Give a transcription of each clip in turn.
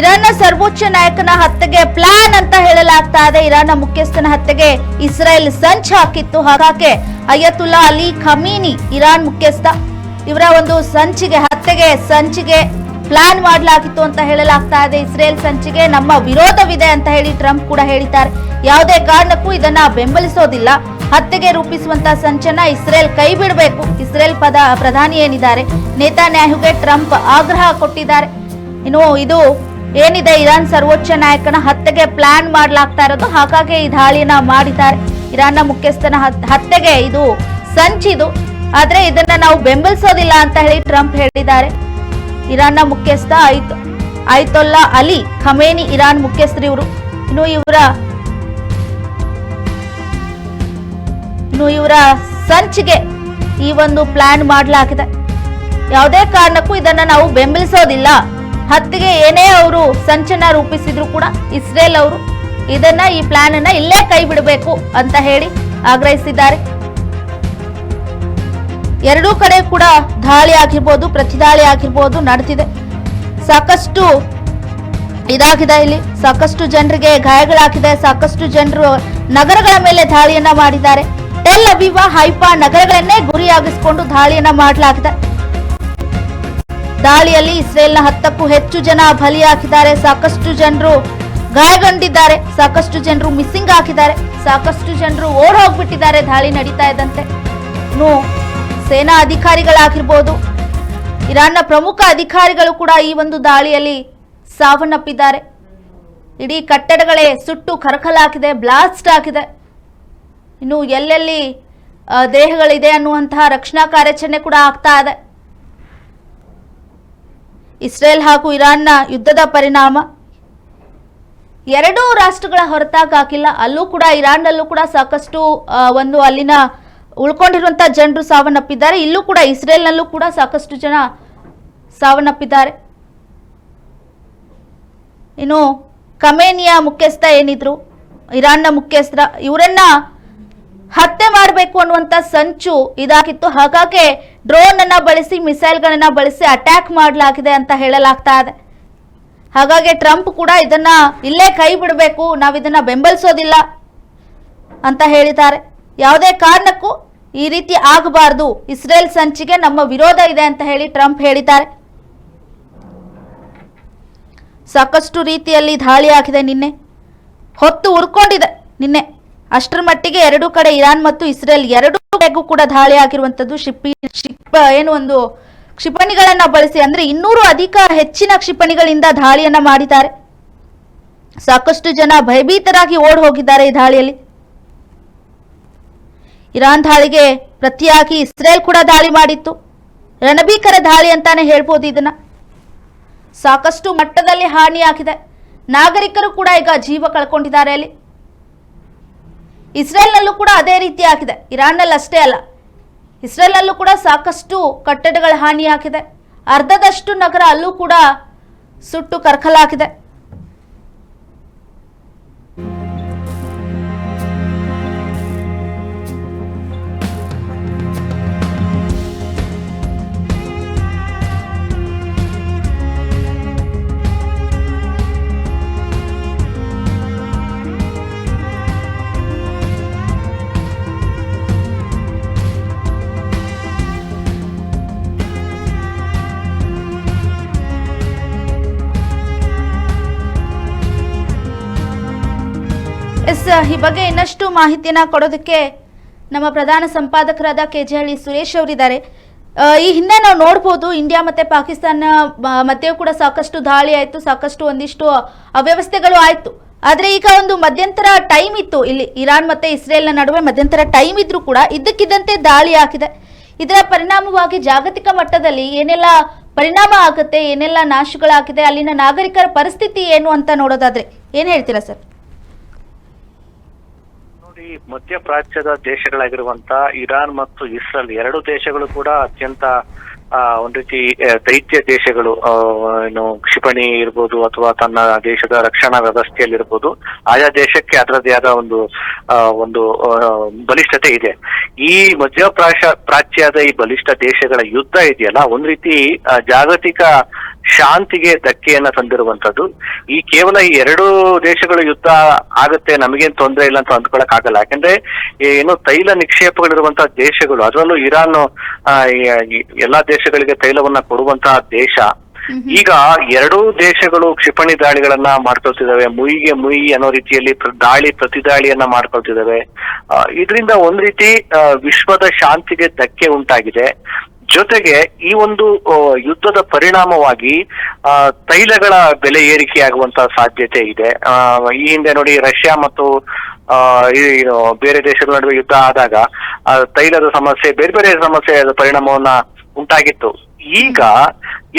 ಇರಾನ್ನ ಸರ್ವೋಚ್ಚ ನಾಯಕನ ಹತ್ಯೆಗೆ ಪ್ಲಾನ್ ಅಂತ ಹೇಳಲಾಗ್ತಾ ಇದೆ. ಇರಾನ್ನ ಮುಖ್ಯಸ್ಥನ ಹತ್ಯೆಗೆ ಇಸ್ರೇಲ್ ಸಂಚ್ ಹಾಕಿತ್ತು. ಹಾಗಾಗಿ ಅಯ್ಯತುಲ್ಲಾ ಅಲಿ ಖಮೀನಿ ಇರಾನ್ ಮುಖ್ಯಸ್ಥ. ಇವರ ಒಂದು ಸಂಚಿಗೆ, ಹತ್ಯೆಗೆ ಸಂಚಿಗೆ ಪ್ಲಾನ್ ಮಾಡಲಾಗಿತ್ತು ಅಂತ ಹೇಳಲಾಗ್ತಾ ಇದೆ. ಇಸ್ರೇಲ್ ಸಂಚಿಗೆ ನಮ್ಮ ವಿರೋಧವಿದೆ ಅಂತ ಹೇಳಿ ಟ್ರಂಪ್ ಕೂಡ ಹೇಳಿದ್ದಾರೆ. ಯಾವುದೇ ಕಾರಣಕ್ಕೂ ಇದನ್ನ ಬೆಂಬಲಿಸೋದಿಲ್ಲ. ಹತ್ಯೆಗೆ ರೂಪಿಸುವಂತ ಸಂಚನ ಇಸ್ರೇಲ್ ಕೈ ಬಿಡಬೇಕು. ಇಸ್ರೇಲ್ ಪದ, ಪ್ರಧಾನಿ ಏನಿದ್ದಾರೆ? ನೇತಾನ್ಯಾಹುಗೆ ಟ್ರಂಪ್ ಆಗ್ರಹ ಕೊಟ್ಟಿದ್ದಾರೆ. ಇನ್ನು ಇದು ಏನಿದೆ? ಇರಾನ್ ಸರ್ವೋಚ್ಚ ನಾಯಕನ ಹತ್ಯೆಗೆ ಪ್ಲಾನ್ ಮಾಡಲಾಗ್ತಾ ಇರೋದು ಹಾಗಾಗಿ ಈ ದಾಳಿನ ಮಾಡಿದ್ದಾರೆ. ಇರಾನ್ನ ಮುಖ್ಯಸ್ಥನ ಹತ್- ಹತ್ಯೆಗೆ ಇದು ಸಂಚಿದು. ಆದ್ರೆ ಇದನ್ನ ನಾವು ಬೆಂಬಲಿಸೋದಿಲ್ಲ ಅಂತ ಹೇಳಿ ಟ್ರಂಪ್ ಹೇಳಿದ್ದಾರೆ. ಇರಾನ್ನ ಮುಖ್ಯಸ್ಥ ಆಯ್ತು ಆಯ್ತೊಲ್ಲಾ ಅಲಿ ಖಮೇನಿ ಇರಾನ್ ಮುಖ್ಯಸ್ಥರು ಇವರು ಇನ್ನು ಇವರ ಇನ್ನು ಇವರ ಸಂಚಿಗೆ ಈ ಒಂದು ಪ್ಲಾನ್ ಮಾಡಲಾಗಿದೆ. ಯಾವುದೇ ಕಾರಣಕ್ಕೂ ಇದನ್ನ ನಾವು ಬೆಂಬಲಿಸೋದಿಲ್ಲ. ಹತ್ತಿಗೆ ಏನೇ ಅವರು ಸಂಚನ ರೂಪಿಸಿದ್ರು ಕೂಡ ಇಸ್ರೇಲ್ ಅವರು ಇದನ್ನ ಈ ಪ್ಲಾನ್ ಅನ್ನ ಇಲ್ಲೇ ಕೈ ಬಿಡಬೇಕು ಅಂತ ಹೇಳಿ ಆಗ್ರಹಿಸಿದ್ದಾರೆ. ಎರಡೂ ಕಡೆ ಕೂಡ ದಾಳಿ ಆಗಿರ್ಬೋದು, ಪ್ರತಿದಾಳಿ ಆಗಿರ್ಬೋದು ನಡೆದಿದೆ ಸಾಕಷ್ಟು ಇದಾಗಿದೆ ಇಲ್ಲಿ. ಸಾಕಷ್ಟು ಜನರಿಗೆ ಗಾಯಗಳಾಗಿದೆ. ಸಾಕಷ್ಟು ಜನರು ನಗರಗಳ ಮೇಲೆ ದಾಳಿಯನ್ನ ಮಾಡಿದ್ದಾರೆ. ಟೆಲ್ ಅವಿವಾ ಹೈಫಾ ನಗರಗಳನ್ನೇ ಗುರಿಯಾಗಿಸಿಕೊಂಡು ದಾಳಿಯನ್ನ ಮಾಡಲಾಗಿದೆ. ದಾಳಿಯಲ್ಲಿ ಇಸ್ರೇಲ್ನ ಹತ್ತಕ್ಕೂ ಹೆಚ್ಚು ಜನ ಬಲಿಯಾಗಿದ್ದಾರೆ. ಸಾಕಷ್ಟು ಜನರು ಗಾಯಗೊಂಡಿದ್ದಾರೆ. ಸಾಕಷ್ಟು ಜನರು ಮಿಸ್ಸಿಂಗ್ ಆಗಿದ್ದಾರೆ ಸಾಕಷ್ಟು ಜನರು ಓಡ್ ಹೋಗ್ಬಿಟ್ಟಿದ್ದಾರೆ. ದಾಳಿ ನಡೀತಾ ಇದ್ದಂತೆ. ಇನ್ನು ಸೇನಾ ಅಧಿಕಾರಿಗಳಾಗಿರ್ಬೋದು, ಇರಾನ್ನ ಪ್ರಮುಖ ಅಧಿಕಾರಿಗಳು ಕೂಡ ಈ ಒಂದು ದಾಳಿಯಲ್ಲಿ ಸಾವನ್ನಪ್ಪಿದ್ದಾರೆ. ಇಡೀ ಕಟ್ಟಡಗಳೇ ಸುಟ್ಟು ಕರಕಲಾಗಿದೆ, ಬ್ಲಾಸ್ಟ್ ಆಗಿದೆ. ಇನ್ನು ಎಲ್ಲೆಲ್ಲಿ ದೇಹಗಳಿದೆ ಅನ್ನುವಂತಹ ರಕ್ಷಣಾ ಕಾರ್ಯಾಚರಣೆ ಕೂಡ ಆಗ್ತಾ ಇದೆ. ಇಸ್ರೇಲ್ ಹಾಗೂ ಇರಾನ್ನ ಯುದ್ಧದ ಪರಿಣಾಮ. ಎರಡೂ ರಾಷ್ಟ್ರಗಳ ಹೊರತಾಗಾಕಿಲ್ಲ ಅಲ್ಲೂ ಕೂಡ ಇರಾನ್ನಲ್ಲೂ ಕೂಡ ಸಾಕಷ್ಟು ಒಂದು ಅಲ್ಲಿನ ಉಳ್ಕೊಂಡಿರುವಂತಹ ಜನರು ಸಾವನ್ನಪ್ಪಿದ್ದಾರೆ. ಇಲ್ಲೂ ಕೂಡ ಇಸ್ರೇಲ್ನಲ್ಲೂ ಕೂಡ ಸಾಕಷ್ಟು ಜನ ಸಾವನ್ನಪ್ಪಿದ್ದಾರೆ. ಇನ್ನು ಕಮೇನಿಯ ಮುಖ್ಯಸ್ಥ ಏನಿದ್ರು? ಇರಾನ್ನ ಮುಖ್ಯಸ್ಥ. ಇವರನ್ನ ಹತ್ಯೆ ಮಾಡಬೇಕು ಅನ್ನುವಂತ ಸಂಚು ಇದಾಗಿತ್ತು. ಹಾಗಾಗಿ ಡ್ರೋನ್ ಅನ್ನ ಬಳಸಿ, ಮಿಸೈಲ್ಗಳನ್ನ ಬಳಸಿ ಅಟ್ಯಾಕ್ ಮಾಡಲಾಗಿದೆ ಅಂತ ಹೇಳಲಾಗ್ತಾ ಇದೆ. ಹಾಗಾಗಿ ಟ್ರಂಪ್ ಕೂಡ ಇದನ್ನ ಇಲ್ಲೇ ಕೈ ಬಿಡಬೇಕು, ನಾವು ಇದನ್ನ ಬೆಂಬಲಿಸೋದಿಲ್ಲ ಅಂತ ಹೇಳಿದ್ದಾರೆ. ಯಾವುದೇ ಕಾರಣಕ್ಕೂ ಈ ರೀತಿ ಆಗಬಾರದು, ಇಸ್ರೇಲ್ ಸಂಚಿಗೆ ನಮ್ಮ ವಿರೋಧ ಇದೆ ಅಂತ ಹೇಳಿ ಟ್ರಂಪ್ ಹೇಳಿದ್ದಾರೆ. ಸಾಕಷ್ಟು ರೀತಿಯಲ್ಲಿ ದಾಳಿ ಆಗಿದೆ ನಿನ್ನೆ. ಹೊತ್ತು ಉರ್ಕೊಂಡಿದೆ ನಿನ್ನೆ. ಅಷ್ಟರ ಮಟ್ಟಿಗೆ ಎರಡೂ ಕಡೆ ಇರಾನ್ ಮತ್ತು ಇಸ್ರೇಲ್ ಎರಡೂ ಕಡೆಗೂ ಕೂಡ ದಾಳಿ ಆಗಿರುವಂತದ್ದು ಶಿಪ್ ಏನು ಒಂದು ಕ್ಷಿಪಣಿಗಳನ್ನ ಬಳಸಿ, ಅಂದ್ರೆ ಇನ್ನೂರು ಅಧಿಕ ಹೆಚ್ಚಿನ ಕ್ಷಿಪಣಿಗಳಿಂದ ದಾಳಿಯನ್ನ ಮಾಡಿದ್ದಾರೆ. ಸಾಕಷ್ಟು ಜನ ಭಯಭೀತರಾಗಿ ಓಡ್ ಹೋಗಿದ್ದಾರೆ ಈ ದಾಳಿಯಲ್ಲಿ. ಇರಾನ್ ದಾಳಿಗೆ ಪ್ರತಿಯಾಗಿ ಇಸ್ರೇಲ್ ಕೂಡ ದಾಳಿ ಮಾಡಿತ್ತು. ರಣಭೀಕರ ದಾಳಿ ಅಂತಾನೆ ಹೇಳ್ಬೋದು ಇದನ್ನ. ಸಾಕಷ್ಟು ಮಟ್ಟದಲ್ಲಿ ಹಾನಿಯಾಗಿದೆ. ನಾಗರಿಕರು ಕೂಡ ಈಗ ಜೀವ ಕಳ್ಕೊಂಡಿದ್ದಾರೆ ಅಲ್ಲಿ. ಇಸ್ರೇಲ್ನಲ್ಲೂ ಕೂಡ ಅದೇ ರೀತಿ ಆಗಿದೆ. ಇರಾನ್ನಲ್ಲಿ ಅಷ್ಟೇ ಅಲ್ಲ. ಇಸ್ರೇಲ್ನಲ್ಲೂ ಕೂಡ ಸಾಕಷ್ಟು ಕಟ್ಟಡಗಳ ಹಾನಿಯಾಗಿದೆ. ಅರ್ಧದಷ್ಟು ನಗರ ಅಲ್ಲೂ ಕೂಡ ಸುಟ್ಟು ಕರ್ಕಲಾಗಿದೆ. ಈ ಬಗ್ಗೆ ಇನ್ನಷ್ಟು ಮಾಹಿತಿನ ಕೊಡೋದಕ್ಕೆ ನಮ್ಮ ಪ್ರಧಾನ ಸಂಪಾದಕರಾದ ಕೆ ಜೆ ಹಳ್ಳಿ ಸುರೇಶ್ ಅವರಿದ್ದಾರೆ. ಈ ಹಿಂದೆ ನಾವು ನೋಡ್ಬೋದು ಇಂಡಿಯಾ ಮತ್ತೆ ಪಾಕಿಸ್ತಾನ ಮಧ್ಯೆಯೂ ಕೂಡ ಸಾಕಷ್ಟು ದಾಳಿ ಆಯ್ತು, ಸಾಕಷ್ಟು ಒಂದಿಷ್ಟು ಅವ್ಯವಸ್ಥೆಗಳು ಆಯ್ತು. ಆದ್ರೆ ಈಗ ಒಂದು ಮಧ್ಯಂತರ ಟೈಮ್ ಇತ್ತು, ಇಲ್ಲಿ ಇರಾನ್ ಮತ್ತೆ ಇಸ್ರೇಲ್ನ ನಡುವೆ ಮಧ್ಯಂತರ ಟೈಮ್ ಇದ್ರೂ ಕೂಡ ಇದ್ದಕ್ಕಿದ್ದಂತೆ ದಾಳಿ ಆಗಿದೆ. ಇದರ ಪರಿಣಾಮವಾಗಿ ಜಾಗತಿಕ ಮಟ್ಟದಲ್ಲಿ ಏನೆಲ್ಲ ಪರಿಣಾಮ ಆಗುತ್ತೆ, ಏನೆಲ್ಲ ನಾಶಗಳಾಗಿದೆ, ಅಲ್ಲಿನ ನಾಗರಿಕರ ಪರಿಸ್ಥಿತಿ ಏನು ಅಂತ ನೋಡೋದಾದ್ರೆ, ಏನ್ ಹೇಳ್ತೀರಾ ಸರ್? ಮಧ್ಯಪ್ರಾಚ್ಯದ ದೇಶಗಳಾಗಿರುವಂತ ಇರಾನ್ ಮತ್ತು ಇಸ್ರೇಲ್ ಎರಡು ದೇಶಗಳು ಕೂಡ ಅತ್ಯಂತ ಒಂದ್ ರೀತಿ ದೈತ್ಯ ದೇಶಗಳು ಏನು, ಕ್ಷಿಪಣಿ ಇರ್ಬೋದು ಅಥವಾ ತನ್ನ ದೇಶದ ರಕ್ಷಣಾ ವ್ಯವಸ್ಥೆಯಲ್ಲಿರ್ಬೋದು ಆಯಾ ದೇಶಕ್ಕೆ ಅದರದೇ ಆದ ಒಂದು ಒಂದು ಬಲಿಷ್ಠತೆ ಇದೆ. ಈ ಮಧ್ಯಪ್ರಾಚ್ಯ ಪ್ರಾಚ್ಯದ ಈ ಬಲಿಷ್ಠ ದೇಶಗಳ ಯುದ್ಧ ಇದೆಯಲ್ಲ, ಒಂದ್ ರೀತಿ ಜಾಗತಿಕ ಶಾಂತಿಗೆ ಧಕ್ಕೆಯನ್ನ ತಂದಿರುವಂತದ್ದು ಈ ಕೇವಲ ಈ ಎರಡು ದೇಶಗಳು ಯುದ್ಧ ಆಗುತ್ತೆ ನಮಗೇನ್ ತೊಂದರೆ ಇಲ್ಲ ಅಂತ ಅಂದ್ಕೊಳಕ್ ಆಗಲ್ಲ ಯಾಕಂದ್ರೆ ಏನು ತೈಲ ನಿಕ್ಷೇಪಗಳಿರುವಂತಹ ದೇಶಗಳು ಅದರಲ್ಲೂ ಇರಾನ್ ಎಲ್ಲಾ ದೇಶಗಳಿಗೆ ತೈಲವನ್ನ ಕೊಡುವಂತಹ ದೇಶ. ಈಗ ಎರಡೂ ದೇಶಗಳು ಕ್ಷಿಪಣಿ ದಾಳಿಗಳನ್ನ ಮಾಡ್ಕೊಳ್ತಿದ್ದಾವೆ. ಮುಯಿಗೆ ಮುಯಿ ಅನ್ನೋ ರೀತಿಯಲ್ಲಿ ದಾಳಿ ಪ್ರತಿ ದಾಳಿಯನ್ನ ಮಾಡ್ಕೊಳ್ತಿದಾವೆ ಇದರಿಂದ ಒಂದ್ ರೀತಿ ವಿಶ್ವದ ಶಾಂತಿಗೆ ಧಕ್ಕೆ ಉಂಟಾಗಿದೆ. ಜೊತೆಗೆ ಈ ಒಂದು ಯುದ್ಧದ ಪರಿಣಾಮವಾಗಿ ತೈಲಗಳ ಬೆಲೆ ಏರಿಕೆಯಾಗುವಂತ ಸಾಧ್ಯತೆ ಇದೆ. ಈ ಹಿಂದೆ ನೋಡಿ ರಷ್ಯಾ ಮತ್ತು ಏನು ಬೇರೆ ದೇಶಗಳ ನಡುವೆ ಯುದ್ಧ ಆದಾಗ ತೈಲದ ಸಮಸ್ಯೆ, ಬೇರೆ ಬೇರೆ ಸಮಸ್ಯೆಯ ಪರಿಣಾಮವನ್ನ ಉಂಟಾಗಿತ್ತು. ಈಗ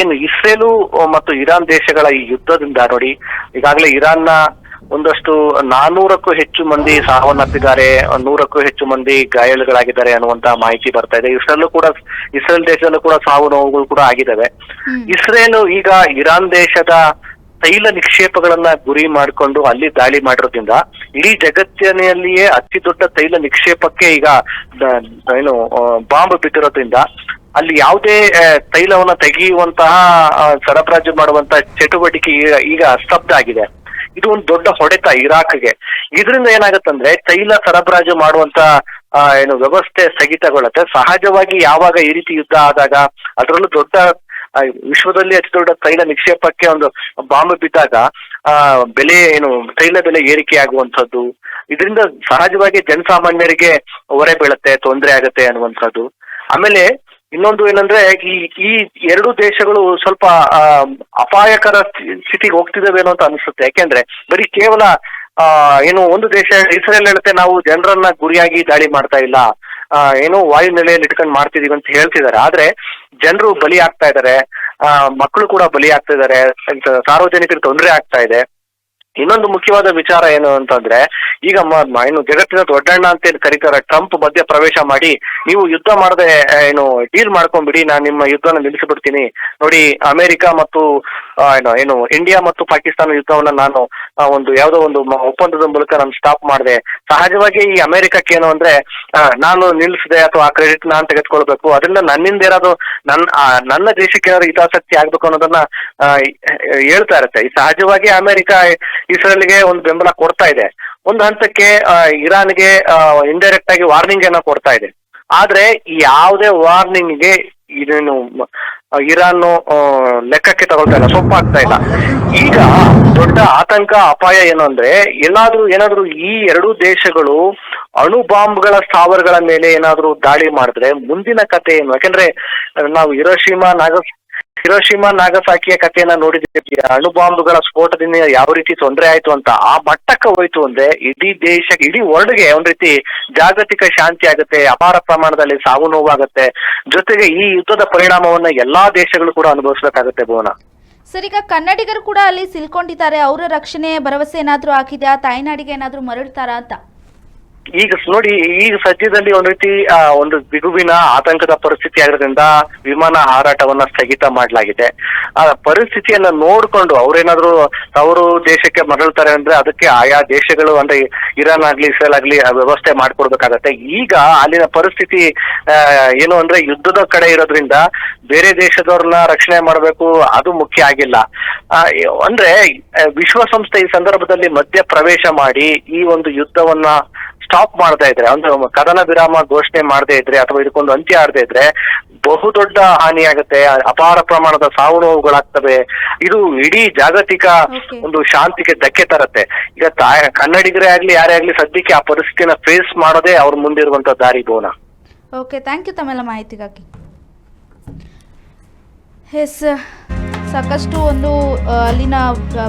ಏನು ಇಸ್ರೇಲು ಮತ್ತು ಇರಾನ್ ದೇಶಗಳ ಈ ಯುದ್ಧದಿಂದ ನೋಡಿ, ಈಗಾಗಲೇ ಇರಾನ್ನ ಒಂದಷ್ಟು ನಾನೂರಕ್ಕೂ ಹೆಚ್ಚು ಮಂದಿ ಸಾವನ್ನಪ್ಪಿದ್ದಾರೆ ನೂರಕ್ಕೂ ಹೆಚ್ಚು ಮಂದಿ ಗಾಯಾಳುಗಳಾಗಿದ್ದಾರೆ ಅನ್ನುವಂತ ಮಾಹಿತಿ ಬರ್ತಾ ಇದೆ. ಇಸ್ರೇಲ್ ಕೂಡ ಇಸ್ರೇಲ್ ದೇಶದಲ್ಲೂ ಕೂಡ ಸಾವು ನೋವುಗಳು ಕೂಡ ಆಗಿದ್ದಾವೆ. ಇಸ್ರೇಲ್ ಈಗ ಇರಾನ್ ದೇಶದ ತೈಲ ನಿಕ್ಷೇಪಗಳನ್ನ ಗುರಿ ಮಾಡಿಕೊಂಡು ಅಲ್ಲಿ ದಾಳಿ ಮಾಡಿರೋದ್ರಿಂದ ಇಡೀ ಜಗತ್ತಿನಲ್ಲಿಯೇ ಅತಿ ದೊಡ್ಡ ತೈಲ ನಿಕ್ಷೇಪಕ್ಕೆ ಈಗ ಏನು ಬಾಂಬ್ ಬಿಟ್ಟಿರೋದ್ರಿಂದ ಅಲ್ಲಿ ಯಾವುದೇ ತೈಲವನ್ನ ತೆಗೆಯುವಂತಹ ಸರಬರಾಜು ಮಾಡುವಂತಹ ಚಟುವಟಿಕೆ ಈಗ- ಈಗ ಸ್ತಬ್ಧ ಆಗಿದೆ. ಇದು ಒಂದು ದೊಡ್ಡ ಹೊಡೆತ ಇರಾಕ್ಗೆ. ಇದರಿಂದ ಏನಾಗುತ್ತಂದ್ರೆ ತೈಲ ಸರಬರಾಜು ಮಾಡುವಂತ ಏನು ವ್ಯವಸ್ಥೆ ಸ್ಥಗಿತಗೊಳ್ಳುತ್ತೆ. ಸಹಜವಾಗಿ ಯಾವಾಗ ಈ ರೀತಿ ಯುದ್ಧ ಆದಾಗ ಅದರಲ್ಲೂ ದೊಡ್ಡ ವಿಶ್ವದಲ್ಲಿ ಅತಿ ದೊಡ್ಡ ತೈಲ ನಿಕ್ಷೇಪಕ್ಕೆ ಒಂದು ಬಾಂಬ್ ಬಿದ್ದಾಗ, ಆ, ಬೆಲೆ ಏನು, ತೈಲ ಬೆಲೆ ಏರಿಕೆ ಆಗುವಂಥದ್ದು. ಇದರಿಂದ ಸಹಜವಾಗಿ ಜನಸಾಮಾನ್ಯರಿಗೆ ಹೊರೆ ಬೀಳುತ್ತೆ, ತೊಂದರೆ ಆಗುತ್ತೆ ಅನ್ನುವಂಥದ್ದು. ಆಮೇಲೆ ಇನ್ನೊಂದು ಏನಂದ್ರೆ, ಈ ಈ ಎರಡು ದೇಶಗಳು ಸ್ವಲ್ಪ ಅಪಾಯಕರ ಸ್ಥಿ- ಸ್ಥಿತಿಗೆ ಹೋಗ್ತಿದ್ದಾವೇನೋ ಅಂತ ಅನಿಸುತ್ತೆ. ಯಾಕೆಂದ್ರೆ, ಬರೀ ಕೇವಲ ಏನು ಒಂದು ದೇಶ, ಇಸ್ರೇಲ್ ಹೇಳುತ್ತೆ, ನಾವು ಜನರನ್ನ ಗುರಿಯಾಗಿ ದಾಳಿ ಮಾಡ್ತಾ ಇಲ್ಲ ಏನು ವಾಯು ನೆಲೆಯಲ್ಲಿ ಇಟ್ಕೊಂಡು ಮಾಡ್ತಿದೀವಿ ಅಂತ ಹೇಳ್ತಿದ್ದಾರೆ. ಆದ್ರೆ, ಜನರು ಬಲಿ ಆಗ್ತಾ ಇದ್ದಾರೆ ಮಕ್ಕಳು ಕೂಡ ಬಲಿ ಆಗ್ತಾ ಇದ್ದಾರೆ, ಸಾರ್ವಜನಿಕರಿಗೆ ತೊಂದರೆ ಆಗ್ತಾ ಇದೆ. ಇನ್ನೊಂದು ಮುಖ್ಯವಾದ ವಿಚಾರ ಏನು ಅಂತಂದ್ರೆ, ಈಗ ಏನು ಜಗತ್ತಿನ ದೊಡ್ಡಣ್ಣ ಅಂತ ಏನು ಕರೀತಾರೆ, ಟ್ರಂಪ್ ಮಧ್ಯ ಪ್ರವೇಶ ಮಾಡಿ, ನೀವು ಯುದ್ಧ ಮಾಡದೆ ಏನು, ಡೀಲ್ ಮಾಡ್ಕೊಂಡ್ಬಿಡಿ, ನಾನು ನಿಮ್ಮ ಯುದ್ಧನ ನಿಲ್ಲಿಸಿಬಿಡ್ತೀನಿ. ನೋಡಿ, ಅಮೆರಿಕ ಮತ್ತು ಏನು ಏನು ಇಂಡಿಯಾ ಮತ್ತು ಪಾಕಿಸ್ತಾನ ಯುದ್ಧವನ್ನ ನಾನು ಒಂದು ಯಾವುದೋ ಒಂದು ಒಪ್ಪಂದದ ಮೂಲಕ ನಾನು ಸ್ಟಾಪ್ ಮಾಡಿದೆ. ಸಹಜವಾಗಿ ಈ ಅಮೆರಿಕಕ್ಕೆ ಏನು ಅಂದ್ರೆ ನಾನು ನಿಲ್ಲಿಸಿದೆ ಅಥವಾ ಆ ಕ್ರೆಡಿಟ್ ನಾನು ತೆಗೆದುಕೊಳ್ಬೇಕು. ಅದರಿಂದ ನನ್ನಿಂದ ಏನಾದ್ರು ನನ್ನ ನನ್ನ ದೇಶಕ್ಕೆ ಏನಾದ್ರು ಹಿತಾಸಕ್ತಿ ಆಗ್ಬೇಕು ಅನ್ನೋದನ್ನ ಹೇಳ್ತಾ ಇರುತ್ತೆ. ಈ ಸಹಜವಾಗಿ ಅಮೆರಿಕ ಇಸ್ರೇಲ್ಗೆ ಒಂದು ಬೆಂಬಲ ಕೊಡ್ತಾ ಇದೆ. ಒಂದು ಹಂತಕ್ಕೆ ಇರಾನ್ಗೆ ಇಂಡೈರೆಕ್ಟ್ ಆಗಿ ವಾರ್ನಿಂಗ್ ಏನೋ ಕೊಡ್ತಾ ಇದೆ. ಆದ್ರೆ ಯಾವುದೇ ವಾರ್ನಿಂಗ್ಗೆ ಇದೇನು ಮ- ಆ, ಇರಾನ್ ಲೆಕ್ಕಕ್ಕೆ ತಗೊಳ್ತಾ ಇಲ್ಲ, ಸೊಪ್ಪಾಗ್ತಾ ಇಲ್ಲ. ಈಗ ದೊಡ್ಡ ಆತಂಕ, ಅಪಾಯ ಏನು ಅಂದ್ರೆ, ಎಲ್ಲಾದ್ರೂ ಏನಾದ್ರೂ ಈ ಎರಡೂ ದೇಶಗಳು ಅಣು ಬಾಂಬ್ಗಳ ಸ್ಥಾವರಗಳ ಮೇಲೆ ಏನಾದ್ರೂ ದಾಳಿ ಮಾಡಿದ್ರೆ ಮುಂದಿನ ಕತೆ ಏನು? ಯಾಕಂದ್ರೆ, ನಾವು ಹಿರೋಶಿಮಾ ನಾಗ ಹಿರೋಶಿಮಾ ನಾಗಸಾಕಿಯ ಕಥೆಯನ್ನ ಅಣು ಬಾಂಬ್ಗಳ ಸ್ಫೋಟದಿಂದ ಯಾವ ರೀತಿ ತೊಂದರೆ ಆಯ್ತು ಅಂತ ಆ ಮಟ್ಟಕ್ಕೆ ಹೋಯ್ತು ಅಂದ್ರೆ ಇಡೀ ದೇಶ, ಇಡೀ ವರ್ಲ್ಡ್ಗೆ ಒಂದ್ ರೀತಿ ಜಾಗತಿಕ ಶಾಂತಿ ಆಗುತ್ತೆ, ಅಪಾರ ಪ್ರಮಾಣದಲ್ಲಿ ಸಾವು ನೋವಾಗುತ್ತೆ. ಜೊತೆಗೆ ಈ ಯುದ್ಧದ ಪರಿಣಾಮವನ್ನ ಎಲ್ಲಾ ದೇಶಗಳು ಕೂಡ ಅನುಭವಿಸಬೇಕಾಗುತ್ತೆ ಭುವನ. ಸರ್, ಈಗ ಕನ್ನಡಿಗರು ಕೂಡ ಅಲ್ಲಿ ಸಿಲ್ಕೊಂಡಿದ್ದಾರೆ. ಅವರ ರಕ್ಷಣೆ, ಭರವಸೆ ಏನಾದ್ರೂ ಹಾಕಿದ್ಯಾ? ತಾಯ್ನಾಡಿಗೆ ಏನಾದರೂ ಮರಳ್ತಾರಾ ಅಂತ? ಈಗ ನೋಡಿ, ಈಗ ಸದ್ಯದಲ್ಲಿ ಒಂದ್ ರೀತಿ ಒಂದು ಬಿಗುವಿನ ಆತಂಕದ ಪರಿಸ್ಥಿತಿ ಆಗಿರೋದ್ರಿಂದ ವಿಮಾನ ಹಾರಾಟವನ್ನ ಸ್ಥಗಿತ ಮಾಡಲಾಗಿದೆ. ಆ ಪರಿಸ್ಥಿತಿಯನ್ನ ನೋಡ್ಕೊಂಡು ಅವ್ರೇನಾದ್ರೂ ಅವರು ದೇಶಕ್ಕೆ ಮರಳ್ತಾರೆ ಅಂದ್ರೆ ಅದಕ್ಕೆ ಆಯಾ ದೇಶಗಳು, ಅಂದ್ರೆ ಇರಾನ್ ಆಗ್ಲಿ, ಇಸ್ರೇಲ್ ಆಗ್ಲಿ ವ್ಯವಸ್ಥೆ ಮಾಡ್ಕೊಡ್ಬೇಕಾಗತ್ತೆ. ಈಗ ಅಲ್ಲಿನ ಪರಿಸ್ಥಿತಿ ಏನು ಅಂದ್ರೆ ಯುದ್ಧದ ಕಡೆ ಇರೋದ್ರಿಂದ ಬೇರೆ ದೇಶದವ್ರನ್ನ ರಕ್ಷಣೆ ಮಾಡಬೇಕು, ಅದು ಮುಖ್ಯ ಆಗಿಲ್ಲ. ಅಂದ್ರೆ ವಿಶ್ವಸಂಸ್ಥೆ ಈ ಸಂದರ್ಭದಲ್ಲಿ ಮಧ್ಯ ಪ್ರವೇಶ ಮಾಡಿ ಈ ಒಂದು ಯುದ್ಧವನ್ನ ಸ್ಟಾಪ್ ಮಾಡದೇ ಇದ್ರೆ ಅಂದ್ರೆ ಕದನ ವಿರಾಮ ಘೋಷಣೆ ಮಾಡದೇ ಇದ್ರೆ ಅಥವಾ ಇದಕ್ಕೊಂದು ಅಂತ್ಯ ಆಡದೇ ಇದ್ರೆ ಬಹುದೊಡ್ಡ ಹಾನಿಯಾಗುತ್ತೆ ಅಪಾರ ಪ್ರಮಾಣದ ಸಾವು ನೋವುಗಳಾಗ್ತವೆ ಇದು ಇಡೀ ಜಾಗತಿಕ ಒಂದು ಶಾಂತಿಗೆ ಧಕ್ಕೆ ತರತ್ತೆ. ಈಗ ತಾಯ ಕನ್ನಡಿಗರೇ ಆಗ್ಲಿ ಯಾರೇ ಆಗ್ಲಿ ಸದ್ಯಕ್ಕೆ ಆ ಪರಿಸ್ಥಿತಿನ ಫೇಸ್ ಮಾಡೋದೇ ಅವ್ರ ಮುಂದಿರುವಂತ ದಾರಿ ಬೋನ ಓಕೆ ಥ್ಯಾಂಕ್ ಯು ತಮ್ಮೆಲ್ಲ ಮಾಹಿತಿಗಾಗಿ. ಎಸ್ ಸಾಕಷ್ಟು ಒಂದು ಅಲ್ಲಿನ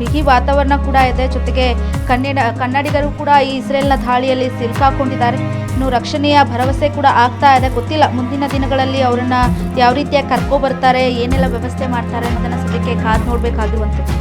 ಬಿಗಿ ವಾತಾವರಣ ಕೂಡ ಇದೆ. ಜೊತೆಗೆ ಕನ್ನಡ, ಕನ್ನಡಿಗರು ಕೂಡ ಈ ಇಸ್ರೇಲ್ನ ದಾಳಿಯಲ್ಲಿ ಸಿಲುಕಾಕೊಂಡಿದ್ದಾರೆ. ಇನ್ನು ರಕ್ಷಣೆಯ ಭರವಸೆ ಕೂಡ ಆಗ್ತಾ ಇದೆ. ಗೊತ್ತಿಲ್ಲ ಮುಂದಿನ ದಿನಗಳಲ್ಲಿ ಅವರನ್ನು ಯಾವ ರೀತಿಯಾಗಿ ಕರ್ಕೊ ಬರ್ತಾರೆ, ಏನೆಲ್ಲ ವ್ಯವಸ್ಥೆ ಮಾಡ್ತಾರೆ ಅನ್ನೋದನ್ನ ಸದ್ಯಕ್ಕೆ ಕಾದು ನೋಡಬೇಕಾಗಿರುವಂಥದ್ದು.